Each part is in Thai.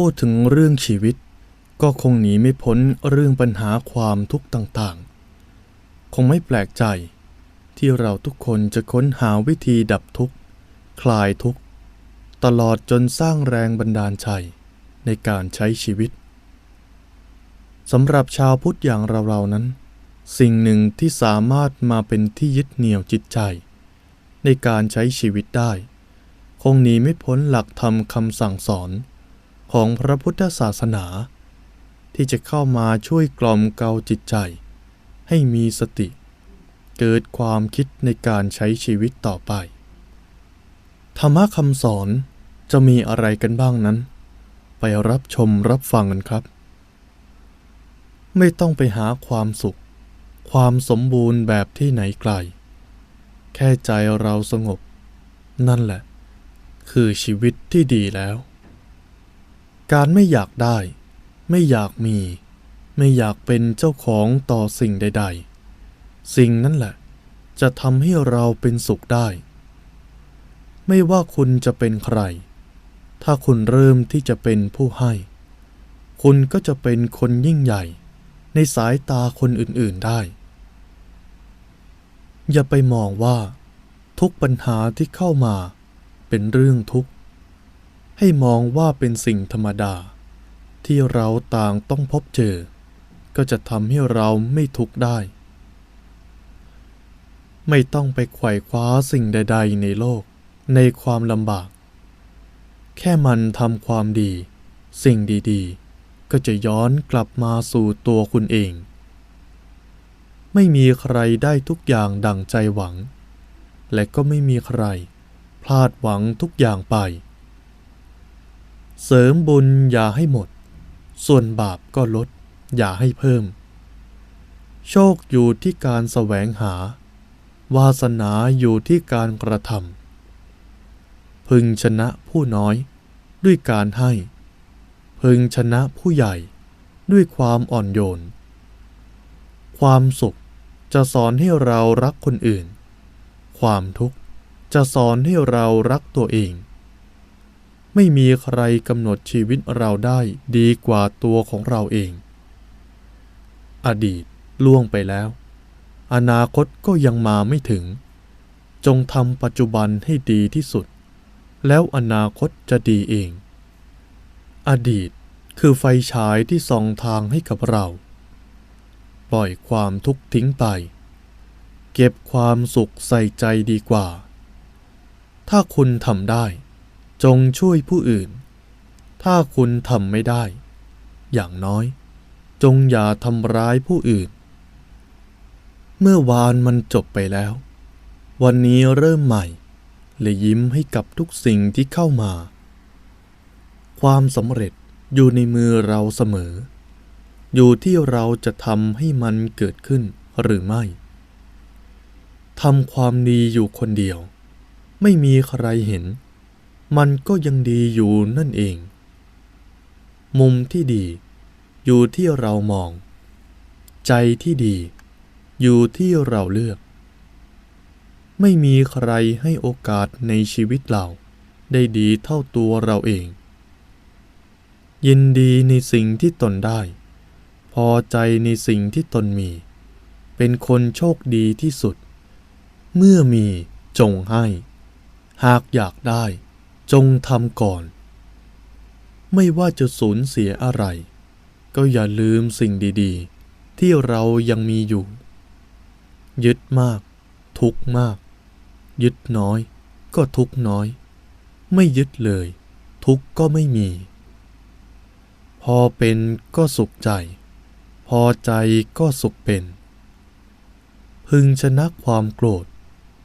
พูดถึงเรื่องชีวิต ก็คงหนีไม่พ้นเรื่องปัญหาความทุกข์ต่างๆ คงไม่แปลกใจ ที่เราทุกคนจะค้นหาวิธีดับทุกข์ คลายทุกข์ ตลอดจนสร้างแรงบันดาลใจในการใช้ชีวิตสำหรับชาวพุทธอย่างเราๆนั้น สิ่งหนึ่งที่สามารถมาเป็นที่ยึดเหนี่ยวจิตใจ ในการใช้ชีวิตได้ คงหนีไม่พ้นหลักธรรมคำสั่งสอน ของพระพุทธศาสนา ที่จะเข้ามาช่วยกล่อมเกลาจิตใจ ให้มีสติ เกิดความคิดในการใช้ชีวิตต่อไป ธรรมะคำสอนจะมีอะไรกันบ้างนั้น ไปรับชมรับฟังกันครับ ไม่ต้องไปหาความสุข ความสมบูรณ์แบบที่ไหนไกล แค่ใจเราสงบ นั่นแหละ คือชีวิตที่ดีแล้ว การไม่อยากได้ ไม่อยากมี ไม่อยากเป็นเจ้าของต่อสิ่งใด ๆ สิ่งนั้นแหละ จะทำให้เราเป็นสุขได้ ไม่ว่าคุณจะเป็นใคร ถ้าคุณเริ่มที่จะเป็นผู้ให้ คุณก็จะเป็นคนยิ่งใหญ่ ในสายตาคนอื่นๆได้ อย่าไปมองว่า ทุกปัญหาที่เข้ามาเป็นเรื่องทุกข์ ให้มองว่าเป็นสิ่งธรรมดา ที่เราต่างต้องพบเจอ ก็จะทำให้เราไม่ทุกข์ได้ ไม่ต้องไปไขว่คว้าสิ่งใด ๆ ในโลก ในความลำบาก แค่มันทำความดี สิ่งดีๆ ก็จะย้อนกลับมาสู่ตัวคุณเอง ไม่มีใครได้ทุกอย่างดังใจหวัง และก็ไม่มีใคร พลาดหวังทุกอย่างไป เสริมบุญอย่าให้หมด ส่วนบาปก็ลด อย่าให้เพิ่ม โชคอยู่ที่การแสวงหา วาสนาอยู่ที่การกระทำพึงชนะผู้น้อยด้วยการให้ พึงชนะผู้ใหญ่ด้วยความอ่อนโยน ความสุขจะสอนให้เรารักคนอื่น ความทุกข์จะสอนให้เรารักตัวเอง ไม่มีใครกำหนดชีวิตเราได้ดีกว่าตัวของเราเอง อดีตล่วงไปแล้ว อนาคตก็ยังมาไม่ถึง จงทำปัจจุบันให้ดีที่สุด แล้วอนาคตจะดีเอง อดีตคือไฟฉายที่ส่องทางให้กับเรา ปล่อยความทุกข์ทิ้งไป เก็บความสุขใส่ใจดีกว่า ถ้าคุณทำได้ จงช่วยผู้อื่น ถ้าคุณทำไม่ได้ อย่างน้อย จงอย่าทำร้ายผู้อื่น เมื่อวานมันจบไปแล้ว วันนี้เริ่มใหม่และยิ้มให้กับทุกสิ่งที่เข้ามา ความสำเร็จอยู่ในมือเราเสมอ อยู่ที่เราจะทำให้มันเกิดขึ้นหรือไม่ทำความดีอยู่คนเดียว ไม่มีใครเห็น มันก็ยังดีอยู่นั่นเอง มุมที่ดีอยู่ที่เรามอง ใจที่ดีอยู่ที่เราเลือก ไม่มีใครให้โอกาสในชีวิตเราได้ดีเท่าตัวเราเอง ยินดีในสิ่งที่ตนได้ พอใจในสิ่งที่ตนมี เป็นคนโชคดีที่สุด เมื่อมีจงให้ หากอยากได้ จงทำก่อน ไม่ว่าจะสูญเสียอะไร ก็อย่าลืมสิ่งดีๆ ที่เรายังมีอยู่ ยึดมาก ทุกมาก ยึดน้อย ก็ทุกน้อย ไม่ยึดเลย ทุกก็ไม่มี พอเป็นก็สุขใจ พอใจก็สุขเป็น พึงชนะความโกรธ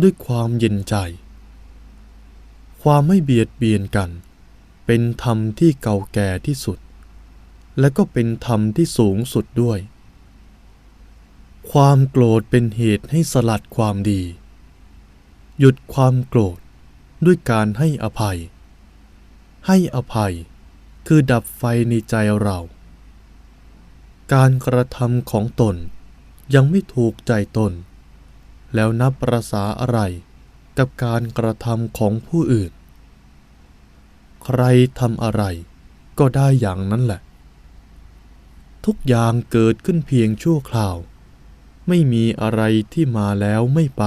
ด้วยความเย็นใจ ความไม่เบียดเบียนกัน เป็นธรรมที่เก่าแก่ที่สุด และก็เป็นธรรมที่สูงสุดด้วย ความโกรธเป็นเหตุให้สลัดความดี หยุดความโกรธด้วยการให้อภัย ให้อภัยคือดับไฟในใจเรา การกระทำของตนยังไม่ถูกใจตน แล้วนับประษาอะไร กับการกระทำของผู้อื่น ใครทำอะไรก็ได้อย่างนั้นแหละ ทุกอย่างเกิดขึ้นเพียงชั่วคราว ไม่มีอะไรที่มาแล้วไม่ไป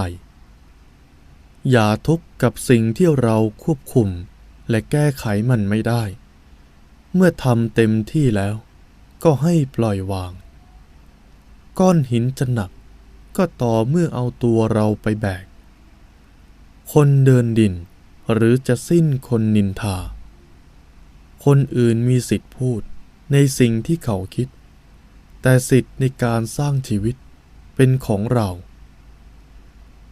อย่าทุกข์กับสิ่งที่เราควบคุมและแก้ไขมันไม่ได้ เมื่อทำเต็มที่แล้ว ก็ให้ปล่อยวาง ก้อนหินจะหนักก็ต่อเมื่อเอาตัวเราไปแบก คนเดินดิน หรือจะสิ้นคนนินทา คนอื่นมีสิทธิ์พูดในสิ่งที่เขาคิด แต่สิทธิ์ในการสร้างชีวิตเป็นของเรา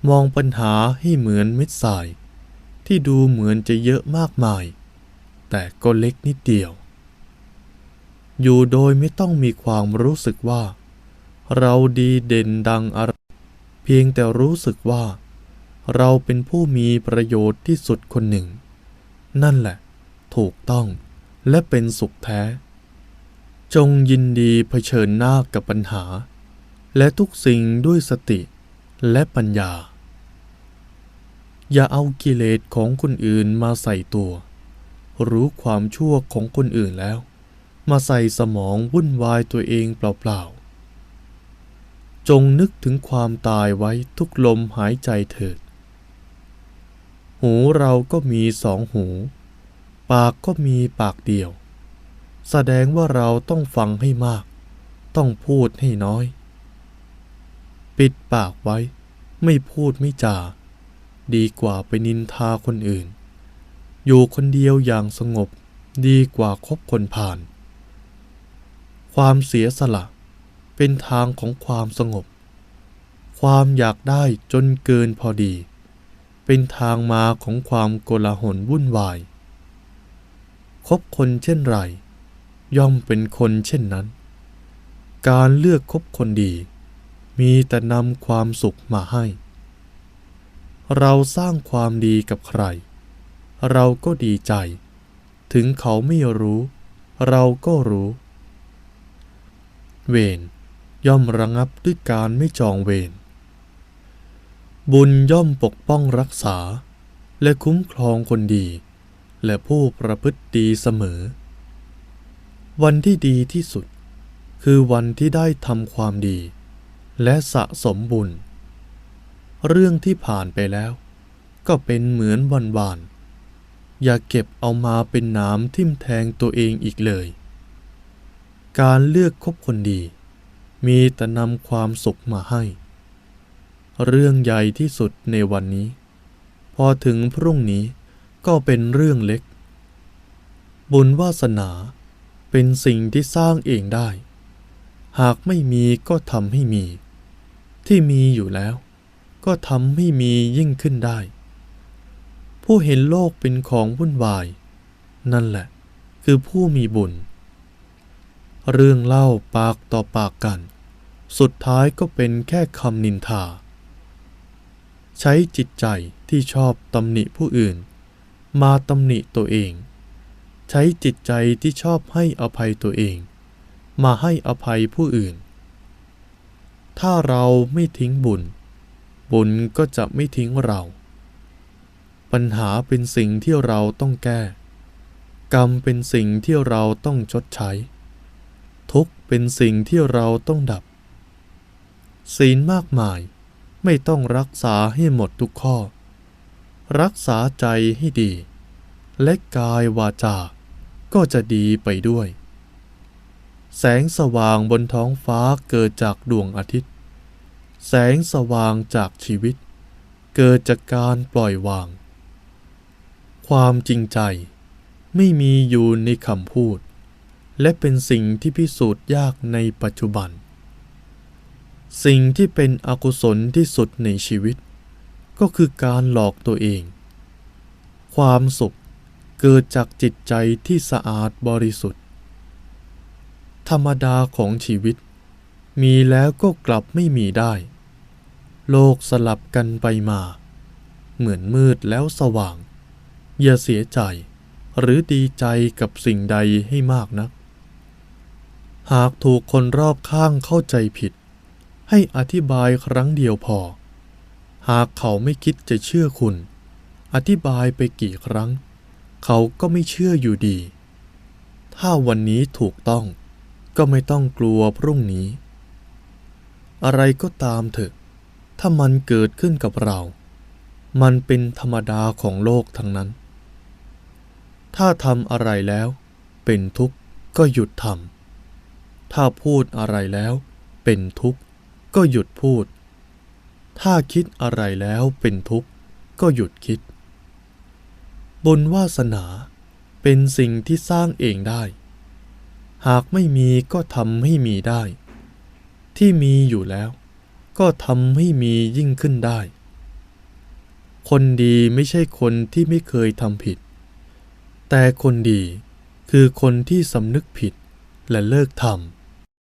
มองปัญหาให้เหมือนเม็ดทราย ที่ดูเหมือนจะเยอะมากมาย แต่ก็เล็กนิดเดียว อยู่โดยไม่ต้องมีความรู้สึกว่า เราดีเด่นดังอะไร เพียงแต่รู้สึกว่า เราเป็นผู้มีประโยชน์ที่สุดคนหนึ่ง นั่นแหละ ถูกต้องและเป็นสุขแท้ จงยินดีเผชิญหน้ากับปัญหา และทุกสิ่งด้วยสติและปัญญา อย่าเอากิเลสของคนอื่นมาใส่ตัว รู้ความชั่วของคนอื่นแล้ว มาใส่สมองวุ่นวายตัวเองเปล่าๆจงนึกถึงความตายไว้ทุกลมหายใจเถิด หูเราก็มีสองหู ปากก็มีปากเดียว แสดงว่าเราต้องฟังให้มาก ต้องพูดให้น้อย ปิดปากไว้ ไม่พูดไม่จา ดีกว่าไปนินทาคนอื่น อยู่คนเดียวอย่างสงบดีกว่าคบคนผ่าน ความเสียสละ เป็นทางของความสงบ ความอยากได้จนเกินพอดี เป็นทางมาของความโกลาหลวุ่นวาย คบคนเช่นไร ย่อมเป็นคนเช่นนั้น การเลือกคบคนดี มีแต่นำความสุขมาให้ เราสร้างความดีกับใคร เราก็ดีใจ ถึงเขาไม่รู้ เราก็รู้ เวรย่อมระงับด้วยการไม่จองเวร บุญย่อมปกป้องรักษา และคุ้มครองคนดี และผู้ประพฤติดีเสมอ วันที่ดีที่สุด คือวันที่ได้ทำความดี และสะสมบุญ เรื่องที่ผ่านไปแล้ว ก็เป็นเหมือนวันวาน อย่าเก็บเอามาเป็นน้ำทิ่มแทงตัวเองอีกเลย การเลือกคบคนดี มีแต่นำความสุขมาให้ เรื่องใหญ่ที่สุดในวันนี้ พอถึงพรุ่งนี้ก็เป็นเรื่องเล็ก บุญวาสนาเป็นสิ่งที่สร้างเองได้ หากไม่มีก็ทำให้มี ที่มีอยู่แล้ว ก็ทำให้มียิ่งขึ้นได้ ผู้เห็นโลกเป็นของวุ่นวาย นั่นแหละคือผู้มีบุญ เรื่องเล่าปากต่อปากกัน สุดท้ายก็เป็นแค่คำนินทา ใช้จิตใจที่ชอบตำหนิผู้อื่น มาตำหนิตัวเอง ใช้จิตใจที่ชอบให้อภัยตัวเอง มาให้อภัยผู้อื่น ถ้าเราไม่ทิ้งบุญ บุญก็จะไม่ทิ้งเรา ปัญหาเป็นสิ่งที่เราต้องแก้ กรรมเป็นสิ่งที่เราต้องชดใช้ ทุกข์เป็นสิ่งที่เราต้องดับ ศีลมากมาย ไม่ต้องรักษาให้หมดทุกข้อ รักษาใจให้ดี และกายวาจา ก็จะดีไปด้วย แสงสว่างบนท้องฟ้าเกิดจากดวงอาทิตย์ แสงสว่างจากชีวิต เกิดจากการปล่อยวาง ความจริงใจไม่มีอยู่ในคำพูด และเป็นสิ่งที่พิสูจน์ยากในปัจจุบัน สิ่งที่เป็นอกุศลที่สุดในชีวิต ก็คือการหลอกตัวเอง ความสุขเกิดจากจิตใจที่สะอาดบริสุทธิ์ ธรรมดาของชีวิต มีแล้วก็กลับไม่มีได้ โลกสลับกันไปมา เหมือนมืดแล้วสว่าง อย่าเสียใจหรือดีใจกับสิ่งใดให้มากนัก หากถูกคนรอบข้างเข้าใจผิด ให้อธิบายครั้งเดียวพอ หากเขาไม่คิดจะเชื่อคุณ อธิบายไปกี่ครั้ง เขาก็ไม่เชื่ออยู่ดี ถ้าวันนี้ถูกต้อง ก็ไม่ต้องกลัวพรุ่งนี้ อะไรก็ตามเถอะ ถ้ามันเกิดขึ้นกับเรา มันเป็นธรรมดาของโลกทั้งนั้น ถ้าทำอะไรแล้ว เป็นทุกข์ก็หยุดทำถ้าพูดอะไรแล้ว เป็นทุกข์ ก็หยุดพูด ถ้าคิดอะไรแล้วเป็นทุกข์ก็หยุดคิดบุญวาสนาเป็นสิ่งที่สร้างเองได้ หากไม่มีก็ทำให้มีได้ ที่มีอยู่แล้วก็ทำให้มียิ่งขึ้นได้ คนดีไม่ใช่คนที่ไม่เคยทำผิด แต่คนดีคือคนที่สำนึกผิดและเลิกทำ